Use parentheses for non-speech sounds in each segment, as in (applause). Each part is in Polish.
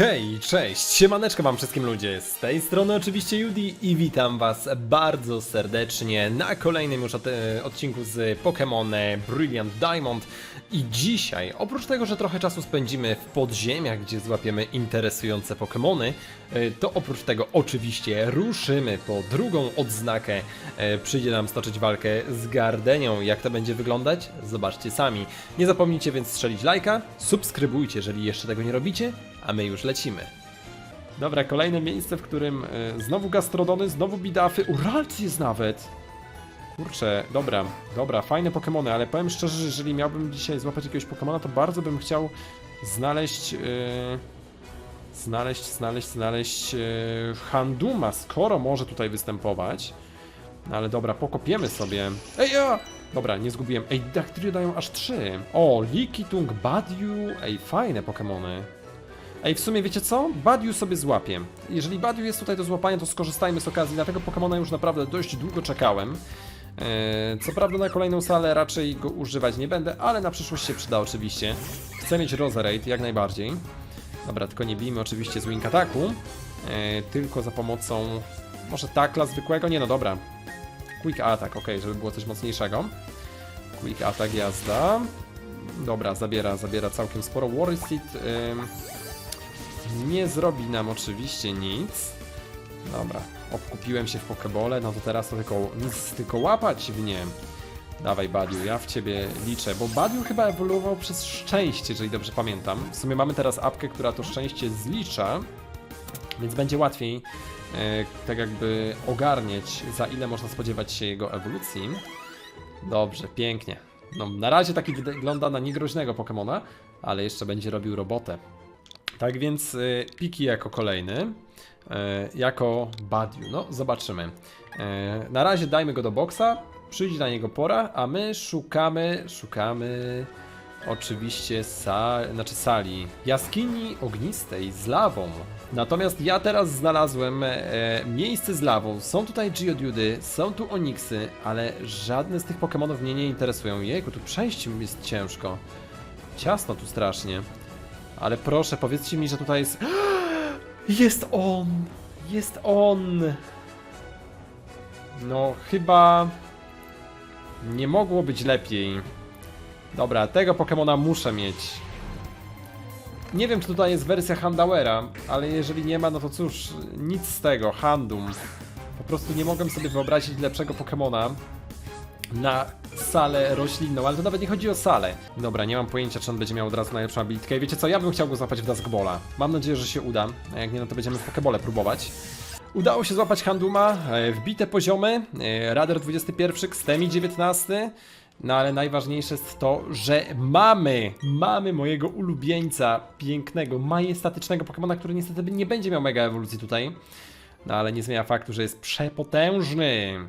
Hej, cześć, siemaneczko wam wszystkim ludzie, z tej strony oczywiście Judy i witam was bardzo serdecznie na kolejnym już e, odcinku z Pokémon Brilliant Diamond. I dzisiaj, oprócz tego, że trochę czasu spędzimy w podziemiach, gdzie złapiemy interesujące Pokémony, e, to oprócz tego oczywiście ruszymy po drugą odznakę, E, przyjdzie nam stoczyć walkę z Gardenią, jak to będzie wyglądać? Zobaczcie sami. Nie zapomnijcie więc strzelić lajka, subskrybujcie, jeżeli jeszcze tego nie robicie, a my już lecimy. Dobra, kolejne miejsce, w którym e, znowu gastrodony, znowu bidafy, Uralc jest nawet. Kurczę, dobra, dobra, fajne Pokemony, ale powiem szczerze, że jeżeli miałbym dzisiaj złapać jakiegoś Pokemona, to bardzo bym chciał znaleźć... e, Znaleźć, znaleźć, znaleźć e, Handuma, skoro może tutaj występować. No ale dobra, pokopiemy sobie. Ej, ja! Dobra, nie zgubiłem. Ej, Dactyrio dają aż trzy. O, Likitung, Badiu. Ej, fajne Pokemony. Ej, w sumie wiecie co? Badiu sobie złapię. Jeżeli Badiu jest tutaj do złapania, to skorzystajmy z okazji. Na tego Pokemona już naprawdę dość długo czekałem. Eee, co prawda na kolejną salę raczej go używać nie będę, ale na przyszłość się przyda oczywiście. Chcę mieć Roserade jak najbardziej. Dobra, tylko nie bijmy oczywiście z Wing Attacku, eee, tylko za pomocą może takla zwykłego? Nie no dobra. Quick Attack, ok, żeby było coś mocniejszego. Quick Attack jazda. Dobra, zabiera, zabiera całkiem sporo. Warrior nie zrobi nam oczywiście nic. Dobra, obkupiłem się w Pokebole, no to teraz to tylko tylko łapać w nie. Dawaj Badiu, ja w ciebie liczę, bo Badiu chyba ewoluował przez szczęście, jeżeli dobrze pamiętam. W sumie mamy teraz apkę, która to szczęście zlicza, więc będzie łatwiej e, tak jakby ogarnieć, za ile można spodziewać się jego ewolucji. Dobrze, pięknie. No, na razie taki wygląda na niegroźnego Pokemona, ale jeszcze będzie robił robotę. Tak więc y, Piki jako kolejny, y, jako Badiu. No, zobaczymy. Y, na razie dajmy go do boksa, przyjdzie na niego pora, a my szukamy, szukamy oczywiście sa, znaczy sali jaskini ognistej z lawą. Natomiast ja teraz znalazłem e, miejsce z lawą. Są tutaj Geodudy, są tu Onyxy, ale żadne z tych Pokemonów mnie nie interesują. Jejku, tu przejść jest ciężko. Ciasno tu strasznie. Ale proszę, powiedzcie mi, że tutaj jest... (gasps) Jest on! Jest on! No, chyba... Nie mogło być lepiej. Dobra, tego Pokemona muszę mieć. Nie wiem, czy tutaj jest wersja Handauera, ale jeżeli nie ma, no to cóż, nic z tego. Handum. Po prostu nie mogłem sobie wyobrazić lepszego Pokemona na salę roślinną, ale to nawet nie chodzi o salę. Dobra, nie mam pojęcia, czy on będzie miał od razu najlepszą abilitkę. Wiecie co, ja bym chciał go złapać w Duskbola. Mam nadzieję, że się uda. A jak nie, no to będziemy w Pokebole próbować. Udało się złapać Handuma, e, wbite poziomy, Radar 21, Xtemi 19. No ale najważniejsze jest to, że mamy, mamy mojego ulubieńca, pięknego, majestatycznego Pokemona, który niestety nie będzie miał mega ewolucji tutaj. No ale nie zmienia faktu, że jest przepotężny.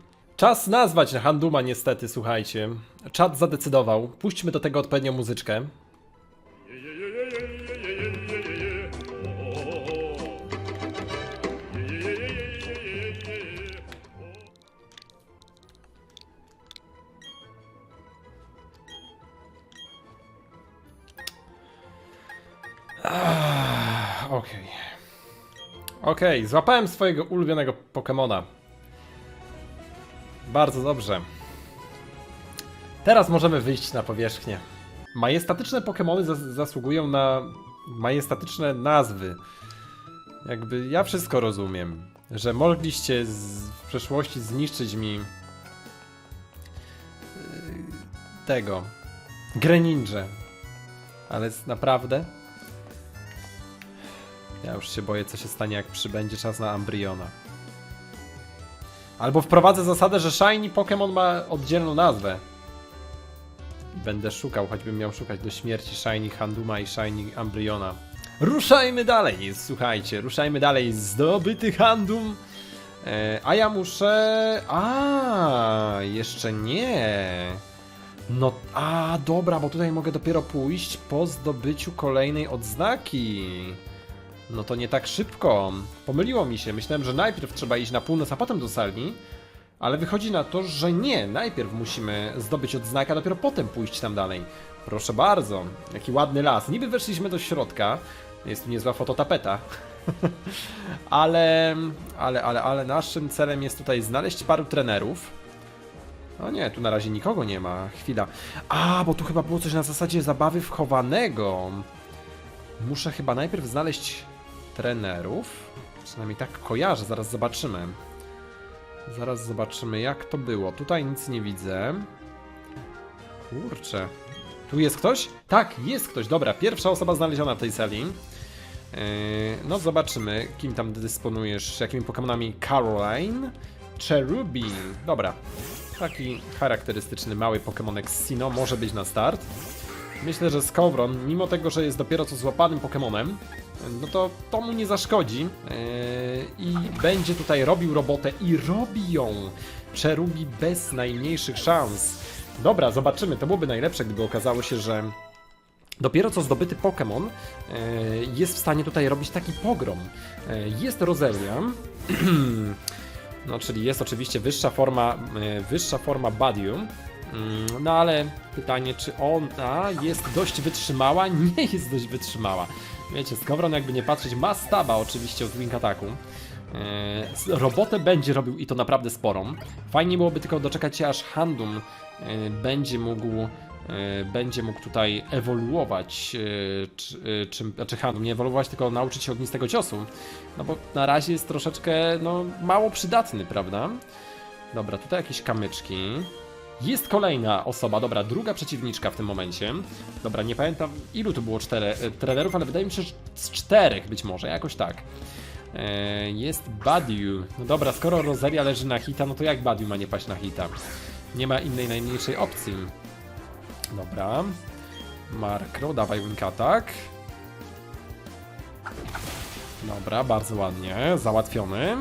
Czas nazwać Handuma niestety, słuchajcie. Czat zadecydował. Puśćmy do tego odpowiednią muzyczkę. Ah, Okej. Okej, złapałem swojego ulubionego Pokemona. Bardzo dobrze. Teraz możemy wyjść na powierzchnię. Majestatyczne Pokémony zas zasługują na majestatyczne nazwy. Jakby ja wszystko rozumiem, że mogliście w przeszłości zniszczyć mi yy, tego Greninja. Ale naprawdę? Ja już się boję, co się stanie, jak przybędzie czas na Ambryona. Albo wprowadzę zasadę, że Shiny Pokémon ma oddzielną nazwę. I Będę szukał, choćbym miał szukać do śmierci Shiny Handuma i Shiny Ambryona. Ruszajmy dalej, słuchajcie, ruszajmy dalej. Zdobyty Handum. E, a ja muszę... A, jeszcze nie. No, a dobra, bo tutaj mogę dopiero pójść po zdobyciu kolejnej odznaki. No to nie tak szybko. Pomyliło mi się. Myślałem, że najpierw trzeba iść na północ, a potem do Salni. Ale wychodzi na to, że nie. Najpierw musimy zdobyć odznakę, a dopiero potem pójść tam dalej. Proszę bardzo. Jaki ładny las. Niby weszliśmy do środka. Jest tu niezła fototapeta. (laughs) ale, ale, ale, ale naszym celem jest tutaj znaleźć paru trenerów. O nie, tu na razie nikogo nie ma. Chwila. A, bo tu chyba było coś na zasadzie zabawy wchowanego. Muszę chyba najpierw znaleźć trenerów. Przynajmniej tak kojarzę, zaraz zobaczymy. Zaraz zobaczymy jak to było. Tutaj nic nie widzę. Kurczę. Tu jest ktoś? Tak, jest ktoś. Dobra, pierwsza osoba znaleziona w tej sali. Yy, no zobaczymy, kim tam dysponujesz, jakimi Pokemonami. Caroline, Cherubi. Dobra, taki charakterystyczny mały Pokemonek Sino może być na start. Myślę, że Skowron, mimo tego, że jest dopiero co złapanym Pokemonem, no to to mu nie zaszkodzi yy, i będzie tutaj robił robotę i robi ją. Cherubi bez najmniejszych szans. Dobra, zobaczymy. To byłoby najlepsze, gdyby okazało się, że dopiero co zdobyty Pokémon e, jest w stanie tutaj robić taki pogrom. E, jest Roselia. (clears throat) No, czyli jest oczywiście wyższa forma, e, wyższa forma Badium. Mm, No ale pytanie, czy ona jest dość wytrzymała? (laughs) Nie jest dość wytrzymała. Wiecie, Skowron jakby nie patrzeć ma staba oczywiście od Wing Attacku. E, Robotę będzie robił i to naprawdę sporą. Fajnie byłoby tylko doczekać się aż Handum e, będzie mógł e, będzie mógł tutaj ewoluować, czy, znaczy Handum, nie ewoluować, tylko nauczyć się ognistego ciosu. No bo na razie jest troszeczkę, no, mało przydatny, prawda? Dobra, tutaj jakieś kamyczki. Jest kolejna osoba, dobra, druga przeciwniczka w tym momencie. Dobra, nie pamiętam ilu tu było cztery, e, trenerów, ale wydaje mi się, że z czterech być może, jakoś tak. E, jest Badiu. No dobra, skoro Rosaria leży na hita, no to jak Badiu ma nie paść na hita? Nie ma innej najmniejszej opcji. Dobra. Markro, dawaj wink attack. Dobra, bardzo ładnie, załatwiony.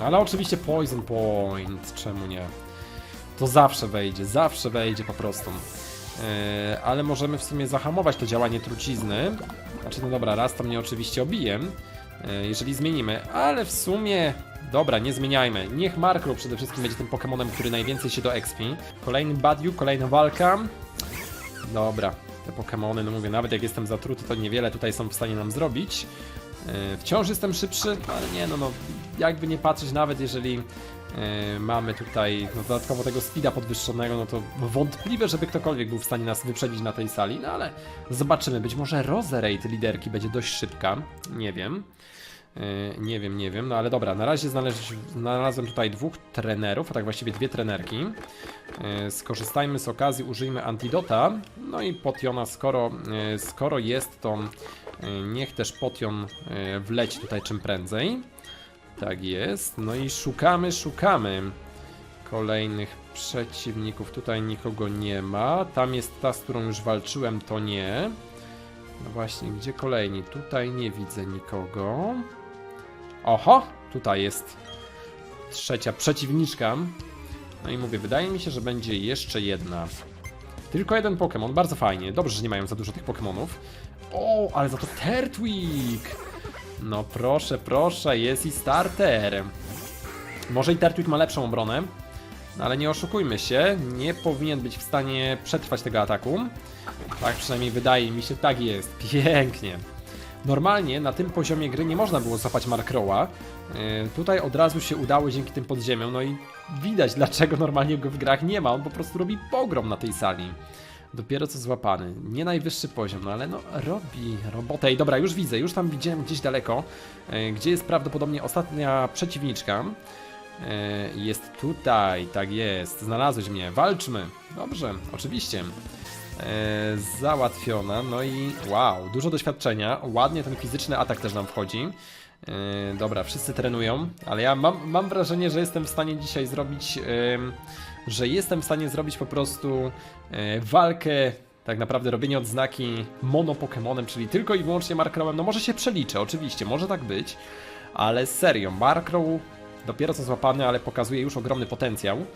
Ale oczywiście poison point, czemu nie? To zawsze wejdzie, zawsze wejdzie po prostu. Yy, ale możemy w sumie zahamować to działanie trucizny. Znaczy, no dobra, raz to mnie oczywiście obije, yy, jeżeli zmienimy, ale w sumie... Dobra, nie zmieniajmy. Niech Markro przede wszystkim będzie tym Pokemonem, który najwięcej się do expi. Kolejny Badiu, kolejna walka. Dobra, te Pokemony, no mówię, nawet jak jestem zatruty, to niewiele tutaj są w stanie nam zrobić. Yy, wciąż jestem szybszy, ale nie, no, no jakby nie patrzeć, nawet jeżeli mamy tutaj no, dodatkowo tego speeda podwyższonego, no to wątpliwe, żeby ktokolwiek był w stanie nas wyprzedzić na tej sali, no ale zobaczymy, być może Roserate liderki będzie dość szybka, nie wiem. Yy, Nie wiem, nie wiem, no ale dobra, na razie znalazłem tutaj dwóch trenerów, a tak właściwie dwie trenerki. Yy, Skorzystajmy z okazji, użyjmy antidota. No i potiona, skoro, skoro jest to, niech też potion wleci tutaj czym prędzej. Tak jest, no i szukamy, szukamy kolejnych przeciwników. Tutaj nikogo nie ma. Tam jest ta, z którą już walczyłem, to nie. No właśnie, gdzie kolejni? Tutaj nie widzę nikogo. Oho, tutaj jest trzecia przeciwniczka. No i mówię, wydaje mi się, że będzie jeszcze jedna. Tylko jeden Pokémon, bardzo fajnie. Dobrze, że nie mają za dużo tych Pokémonów. O, ale za to Tertwig! No proszę, proszę, jest i starter. Może i Tertwig ma lepszą obronę, no ale nie oszukujmy się, nie powinien być w stanie przetrwać tego ataku. Tak przynajmniej wydaje mi się, tak jest. (laughs) Pięknie. Normalnie na tym poziomie gry nie można było złapać Markroła. Yy, tutaj od razu się udało dzięki tym podziemiom, no i widać (laughs) dlaczego normalnie go w grach nie ma. On po prostu robi pogrom na tej sali. Dopiero co złapany. Nie najwyższy poziom, no ale no robi robotę. I dobra, już widzę, już tam widziałem gdzieś daleko, yy, gdzie jest prawdopodobnie ostatnia przeciwniczka. Yy, Jest tutaj, tak jest. Znalazłeś mnie, walczmy. Dobrze, oczywiście. E, załatwiona, no i wow, dużo doświadczenia, ładnie ten fizyczny atak też nam wchodzi. E, dobra, wszyscy trenują, ale ja mam, mam wrażenie, że jestem w stanie dzisiaj zrobić, że jestem w stanie zrobić po prostu e, walkę, tak naprawdę robienie odznaki mono Pokemonem, czyli tylko i wyłącznie Markrowem, no może się przeliczę, oczywiście, może tak być, ale serio, Markrow dopiero co złapany, ale pokazuje już ogromny potencjał.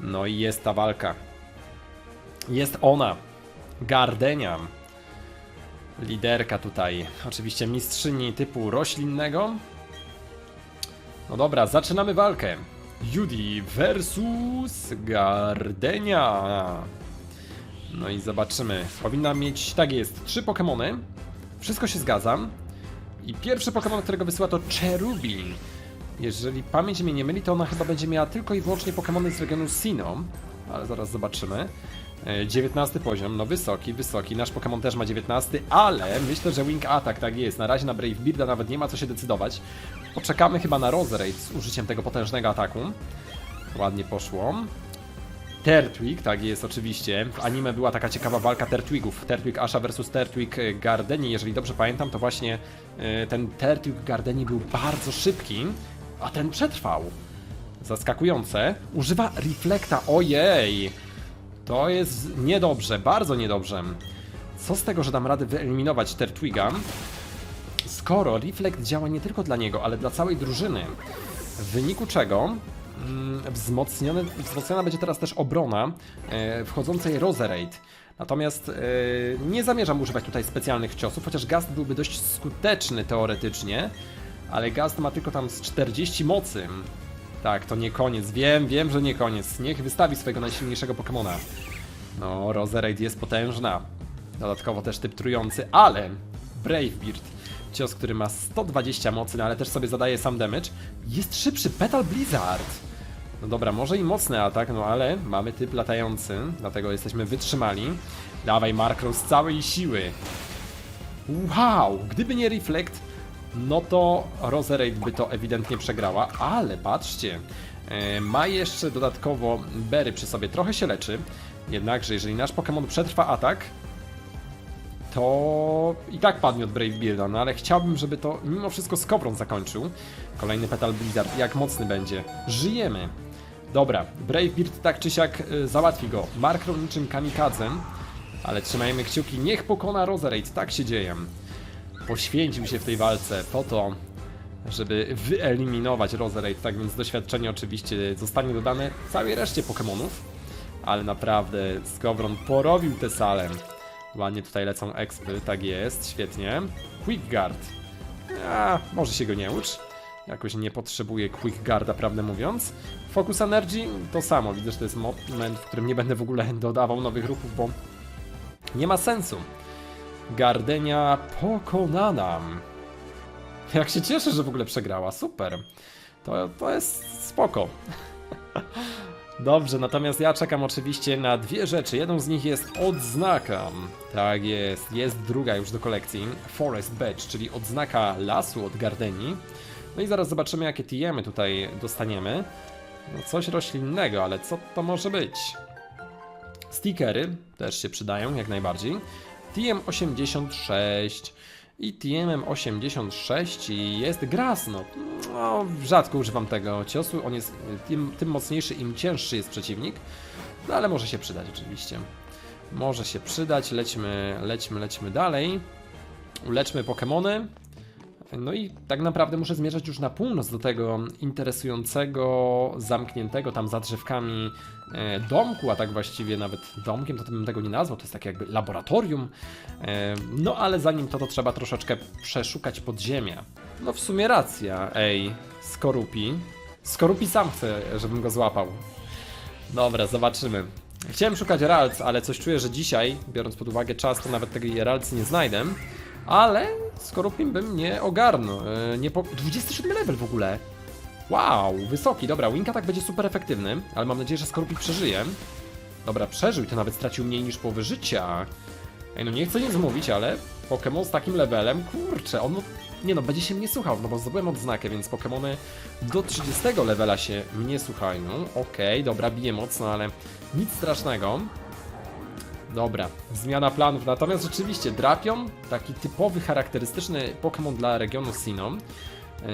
No i jest ta walka. Jest ona. Gardenia. Liderka tutaj. Oczywiście mistrzyni typu roślinnego. No dobra, zaczynamy walkę. Judy versus Gardenia. No i zobaczymy. Powinna mieć, tak jest, trzy Pokémony. Wszystko się zgadzam. I pierwszy Pokémon, którego wysyła to Cherubin. Jeżeli pamięć mnie nie myli, to ona chyba będzie miała tylko i wyłącznie Pokémony z regionu Sinnoh, ale zaraz zobaczymy. E, 19 poziom, no wysoki, wysoki. Nasz Pokémon też ma 19, ale myślę, że Wing Attack tak jest. Na razie na Brave Bearda nawet nie ma co się decydować. Poczekamy chyba na Roserade z użyciem tego potężnego ataku. Ładnie poszło. Tertwig, tak jest oczywiście. W anime była taka ciekawa walka Tertwigów. Tertwig Asha versus Tertwig e, Gardeni. Jeżeli dobrze pamiętam, to właśnie e, ten Tertwig Gardeni był bardzo szybki, a ten przetrwał. Zaskakujące. Używa Reflekta. Ojej! To jest niedobrze, bardzo niedobrze. Co z tego, że dam radę wyeliminować Tertwiga, skoro Reflekt działa nie tylko dla niego, ale dla całej drużyny. W wyniku czego mm, wzmocnione, wzmocniona będzie teraz też obrona e, wchodzącej Roserade. Natomiast e, nie zamierzam używać tutaj specjalnych ciosów, chociaż Gast byłby dość skuteczny teoretycznie, ale Gast ma tylko tam z 40 mocy. Tak, to nie koniec. Wiem, wiem, że nie koniec. Niech wystawi swojego najsilniejszego Pokemona. No, Roserade jest potężna. Dodatkowo też typ trujący, ale Brave Beard, cios, który ma 120 mocy, no ale też sobie zadaje sam damage, jest szybszy. Petal Blizzard! No dobra, może i mocny atak, no ale mamy typ latający, dlatego jesteśmy wytrzymali. Dawaj Markrow z całej siły. Wow! Gdyby nie Reflect, no to Roserade by to ewidentnie przegrała, ale patrzcie, e, ma jeszcze dodatkowo Berry przy sobie, trochę się leczy, jednakże jeżeli nasz Pokémon przetrwa atak, to i tak padnie od Brave Bearda, no ale chciałbym, żeby to mimo wszystko Skowron zakończył. Kolejny Petal Blizzard, jak mocny będzie. Żyjemy. Dobra, Brave Beard tak czy siak y, załatwi go. Markrow niczym kamikadze, ale trzymajmy kciuki, niech pokona Roserade, tak się dzieje. Poświęcił się w tej walce po to, żeby wyeliminować Roserade, tak więc doświadczenie oczywiście zostanie dodane całej reszcie Pokémonów. Ale naprawdę Skowron porobił tę salę. Ładnie tutaj lecą expy, tak jest, świetnie. Quick Guard. A, może się go nie ucz. Jakoś nie potrzebuję Quick Guarda, prawdę mówiąc. Focus Energy to samo. Widzę, że to jest moment, w którym nie będę w ogóle dodawał nowych ruchów, bo nie ma sensu. Gardenia pokonana. Jak się cieszę, że w ogóle przegrała. Super. To, to jest spoko. (laughs) Dobrze, natomiast ja czekam oczywiście na dwie rzeczy. Jedną z nich jest odznaka. Tak jest, jest druga już do kolekcji. Forest Badge, czyli odznaka lasu od Gardeni. No i zaraz zobaczymy, jakie TM tutaj dostaniemy. No coś roślinnego, ale co to może być? Stickery też się przydają, jak najbardziej. TM86 i TM86 jest Grass, no. no. Rzadko używam tego ciosu, on jest tym, tym mocniejszy, im cięższy jest przeciwnik. No ale może się przydać oczywiście. Może się przydać, lećmy, lećmy, lećmy dalej. Uleczmy Pokémony. No i tak naprawdę muszę zmierzać już na północ do tego interesującego, zamkniętego tam za drzewkami e, domku, a tak właściwie nawet domkiem, to bym tego nie nazwał, to jest takie jakby laboratorium. E, no ale zanim to, to trzeba troszeczkę przeszukać podziemia. No w sumie racja, ej, Skorupi. Skorupi sam chce, żebym go złapał. Dobra, zobaczymy. Chciałem szukać Ralc, ale coś czuję, że dzisiaj, biorąc pod uwagę czas, to nawet tej Ralcy nie znajdę. Ale Skorupim bym nie ogarnął. E, Nie po... 27 level w ogóle. Wow, wysoki. Dobra, Wing Attack będzie super efektywny, ale mam nadzieję, że Skorupi przeżyje. Dobra, przeżył i to nawet stracił mniej niż połowy życia. Ej, no nie chcę nic mówić, ale Pokémon z takim levelem, kurczę, on... Nie no, będzie się mnie słuchał, no bo zdobyłem odznakę, więc Pokémony do 30 levela się mnie słuchają. Okej, dobra, bije mocno, ale nic strasznego. Dobra, zmiana planów. Natomiast rzeczywiście Drapion, taki typowy, charakterystyczny Pokémon dla regionu Sinnoh. Yy,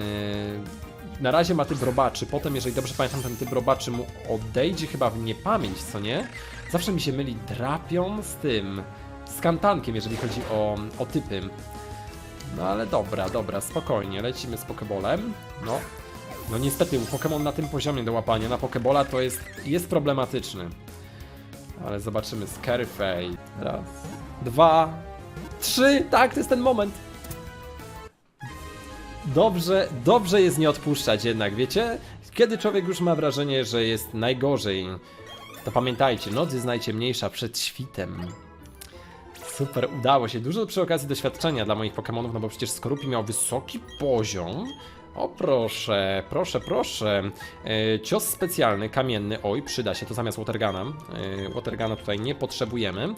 na razie ma typ robaczy, potem jeżeli dobrze pamiętam ten typ robaczy mu odejdzie chyba w niepamięć, co nie? Zawsze mi się myli Drapion z tym, z Kantankiem, jeżeli chodzi o, o typy. No ale dobra, dobra, spokojnie, lecimy z Pokebolem. No, no niestety, Pokémon na tym poziomie do łapania na Pokebola to jest, jest problematyczny. Ale zobaczymy. Scary Fate. Raz, dwa, trzy. Tak, to jest ten moment. Dobrze, dobrze jest nie odpuszczać jednak, wiecie? Kiedy człowiek już ma wrażenie, że jest najgorzej, to pamiętajcie, noc jest najciemniejsza przed świtem. Super, udało się. Dużo przy okazji doświadczenia dla moich Pokémonów, no bo przecież Skorupi miał wysoki poziom. O proszę, proszę, proszę. E, cios specjalny, kamienny. Oj, przyda się to zamiast Watergana. E, Watergana tutaj nie potrzebujemy.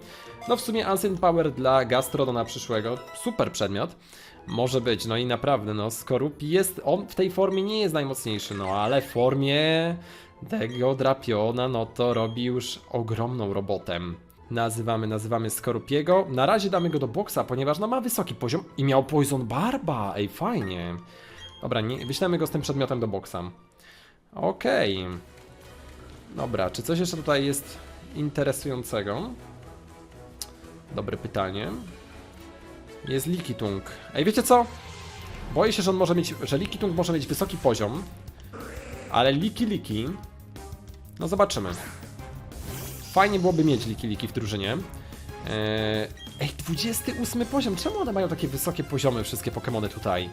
No w sumie Ancient Power dla Gastrodona przyszłego. Super przedmiot. Może być, no i naprawdę, no Skorupi jest, on w tej formie nie jest najmocniejszy, no ale w formie tego Drapiona, no to robi już ogromną robotę. Nazywamy, nazywamy Skorupiego. Na razie damy go do boksa, ponieważ no ma wysoki poziom i miał Poison Barba. Ej, fajnie. Dobra, nie, wyślemy go z tym przedmiotem do boksa. Okej. Dobra, czy coś jeszcze tutaj jest interesującego? Dobre pytanie. Jest Likitung. Ej, wiecie co? Boję się, że on może mieć, że Likitung może mieć wysoki poziom, ale Liki Liki, no zobaczymy. Fajnie byłoby mieć Liki Liki w drużynie. Eee, Ej, 28 poziom, czemu one mają takie wysokie poziomy, wszystkie Pokémony tutaj?